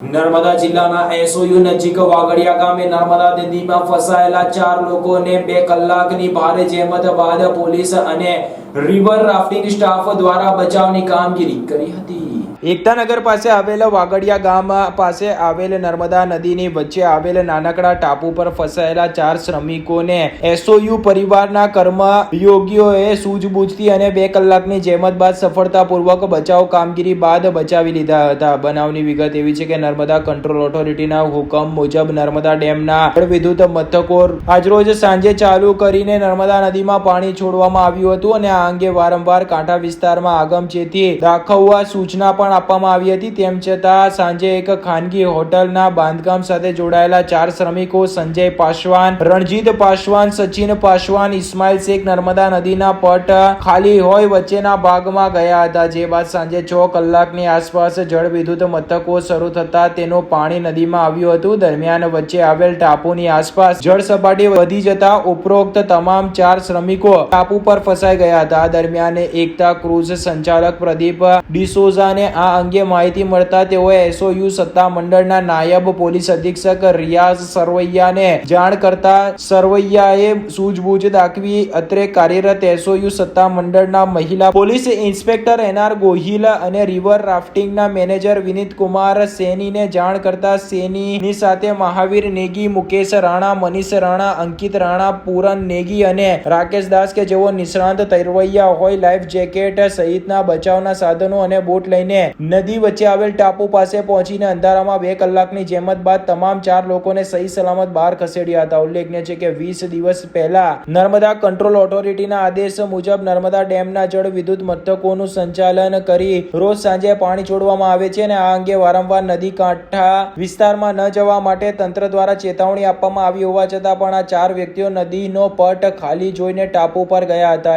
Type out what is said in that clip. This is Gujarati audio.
નર્મદા જિલ્લાના એસઓયુ નજીક વાગડિયા ગામે નર્મદા નદીમાં ફસાયેલા ચાર લોકોને બે કલાકની ભારે જહેમત બાદ પોલીસ અને રિવર રાફ્ટિંગ સ્ટાફ દ્વારા બચાવની કામગીરી કરી હતી. એકતાનગર પાસે આવેલ વાગડિયા ગામ પાસે આવેલ નર્મદા નદીની વચ્ચે આવેલ નાનકડા ટાપુ પર ફસાયેલા ચાર શ્રમિકોને એસઓયુ પરિવારના કર્મયોગીઓએ સૂઝબૂઝથી અને બે કલાકની જહેમત બાદ સફળતાપૂર્વક બચાવ કામગીરી બાદ બચાવી લીધા હતા. બનાવની વિગત એવી છે કે નર્મદા કંટ્રોલ ઓથોરિટીના હુકમ મુજબ નર્મદા ડેમના વિદ્યુત મથકો આજરોજ સાંજે ચાલુ કરીને નર્મદા નદીમાં પાણી છોડવામાં આવ્યું હતું અને આ અંગે વારંવાર કાંઠા વિસ્તારમાં આગમચેતી દાખવવા સૂચના પણ આપવામાં આવી હતી. તેમ છતાં સાંજે એક ખાનગી હોટલના બાંધકામ સાથે જોડાયેલા ચાર શ્રમિકો સંજય પાસવાન, રણજીત પાસવાન, સચિન પાસવાન, ઇસ્માઇલ શેખ નર્મદા નદીના પટ ખાલી હોય વચ્ચેના ભાગમાં ગયા હતા. જે બાદ સાંજે છ કલાકની આસપાસ જળ વિદ્યુત મથકો શરૂ થતા તેનું પાણી નદીમાં આવ્યું હતું. દરમિયાન વચ્ચે આવેલ ટાપુની આસપાસ જળ સપાટી વધી જતા ઉપરોક્ત તમામ ચાર શ્રમિકો ટાપુ પર ફસાઈ ગયા હતા. આ દરમિયાન એકતા ક્રુઝ સંચાલક પ્રદીપ ડિસોઝાને આ અંગે માહિતી મળતા તેઓએ એસઓયુ સત્તામંડળના નાયબ પોલીસ અધિક્ષક રિયાઝ સરવૈયાને જાણ કરતા સરવૈયાએ સૂઝબૂઝ દાખવી અત્રે કાર્યરત એસઓયુ સત્તામંડળના મહિલા પોલીસ ઇન્સ્પેક્ટર એનઆર ગોહિલ અને રિવર રાફ્ટિંગના મેનેજર વિનીત કુમાર સેનીને જાણ કરતા સેનીની સાથે મહાવીર નેગી, મુકેશ રાણા, મનીષ રાણા, અંકિત રાણા, પૂરન નેગી અને રાકેશ દાસ કે જેઓ નિષ્ણાંત તરવૈયા હોય લાઈફ જેકેટ સહિતના બચાવના સાધનો અને બોટ લઈને નદી વચ્ચે આવેલ ટાપુ પાસે પહોંચીને અંધારામાં બે કલાકની જેમત બાદ તમામ ચાર લોકોને સહી સલામત બહાર ખસેડ્યા હતા. ઉલ્લેખનીય છે કે વીસ દિવસ પહેલા નર્મદા કંટ્રોલ ઓથોરિટીના આદેશ મુજબ નર્મદા ડેમના જળ વિદ્યુત મથકોનું સંચાલન કરી રોજ સાંજે પાણી છોડવામાં આવે છે અને આ અંગે વારંવાર નદી કાંઠા વિસ્તારમાં ન જવા માટે તંત્ર દ્વારા ચેતવણી આપવામાં આવી હોવા છતાં પણ આ ચાર વ્યક્તિઓ નદીનો પટ ખાલી જોઈને ટાપુ પર ગયા હતા.